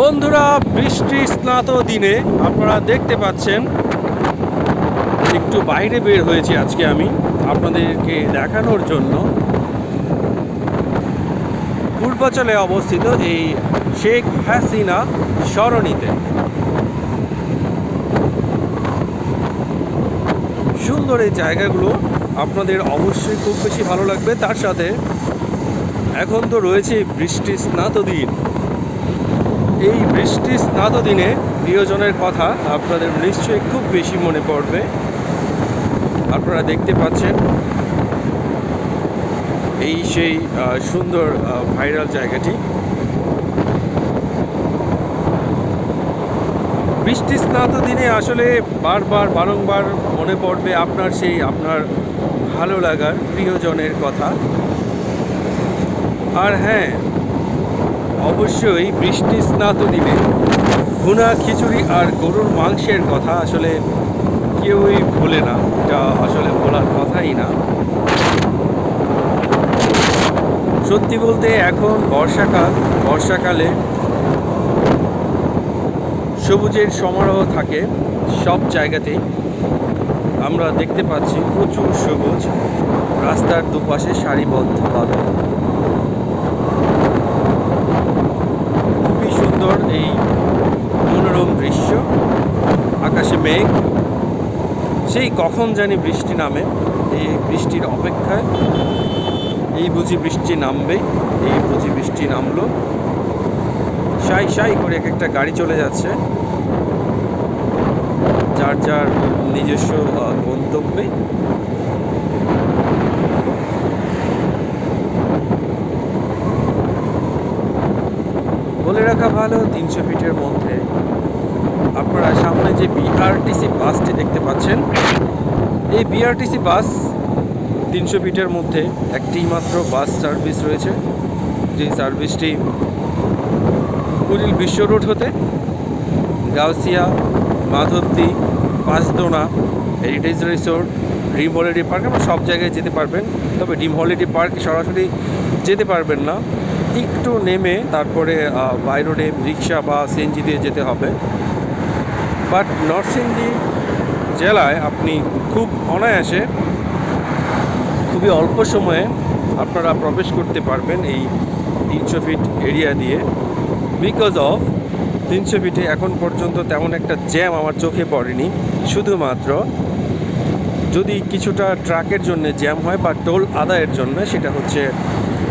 বন্ধুরা, বৃষ্টি স্নাত দিনে আপনারা দেখতে পাচ্ছেন, একটু বাইরে বের হয়েছি আজকে আমি আপনাদেরকে দেখানোর জন্য। পূর্বাচলে অবস্থিত এই শেখ হাসিনা সরণিতে। সুন্দর এই জায়গাগুলো আপনাদের অবশ্যই খুব বেশি ভালো লাগবে। তার সাথে এখন তো রয়েছে বৃষ্টি স্নাত দিন। এই বৃষ্টি স্নাত দিনে প্রিয়জনের কথা আপনাদের নিশ্চয়ই খুব বেশি মনে পড়বে। আপনারা দেখতে পাচ্ছেন এই সেই সুন্দর ভাইরাল জায়গাটি। বৃষ্টি স্নাত দিনে আসলে বারবার, বারংবার মনে পড়বে আপনার সেই, আপনার ভালো লাগার প্রিয়জনের কথা। আর হ্যাঁ অবশ্যই বৃষ্টি স্নাত দিনে ভুনা খিচুড়ি আর গরুর মাংসের কথা আসলে কেউই ভোলে না। এটা আসলে বলার কথাই না। সত্যি বলতে এখন বর্ষাকাল। বর্ষাকালে সবুজের সমারোহ থাকে সব জায়গাতেই। আমরা দেখতে পাচ্ছি প্রচুর সবুজ। রাস্তার দুপাশে সারিবদ্ধভাবে খুবই সুন্দর এই মনোরম দৃশ্য আকাশে মেঘ। সেই কখন জানি বৃষ্টি নামে, এই বৃষ্টির অপেক্ষায়। এই বুঝি বৃষ্টি নামবে এই বুঝি বৃষ্টি নামলো। সাই সাই করে এক একটা গাড়ি চলে যাচ্ছে। যার যার নিজস্ব গন্তব্যে। বলে রাখা ভালো, তিনশো ফিটের মধ্যে। আপনারা সামনে যে বিআরটিসি বাসটি দেখতে পাচ্ছেন, এই বিআরটিসি বাস তিনশো ফিটের মধ্যে একটি মাত্র বাস সার্ভিস রয়েছে যে সার্ভিসটি কুড়িল বিশ্ব রোড হতে Gausia, Madhabdi, Panchdona, heritage resort dream holiday park আমরা সব জায়গায় যেতে পারবেন, তবে ড্রিম হলিডে পার্কে সরাসরি যেতে পারবেন না। একটু নেমে তারপরে বাই রোডে রিক্সা বা সিএনজি দিয়ে যেতে হবে। বাট নরসিংদী জেলায় আপনি খুব অনায়াসে খুবই অল্প সময়ে আপনারা প্রবেশ করতে পারবেন এই তিনশো ফিট এরিয়া দিয়ে। বিকজ অফ তিনশো ফিটে এখন পর্যন্ত তেমন একটা জ্যাম আমার চোখে পড়েনি। শুধুমাত্র যদি কিছুটা ট্রাকের জন্য জ্যাম হয় বা টোল আদায়ের জন্য, সেটা হচ্ছে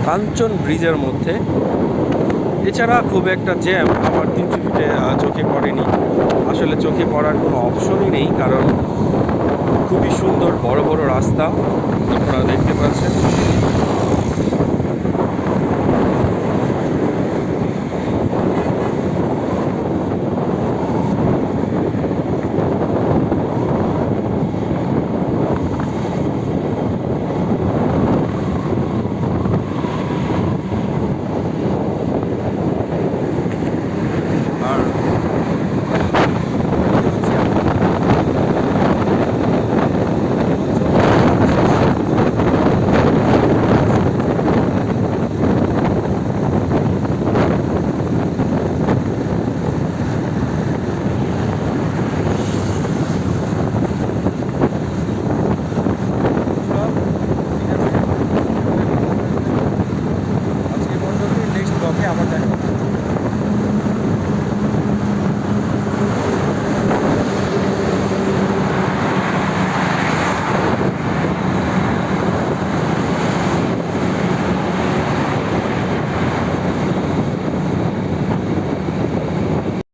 কাঞ্চন ব্রিজের মধ্যে এছাড়া খুব একটা জ্যাম আমার তিনটি ফিটে চোখে পড়েনি। আসলে চোখে পড়ার কোনো অপশনই নেই, কারণ খুবই সুন্দর বড় বড় রাস্তা আপনারা দেখতে পাচ্ছেন।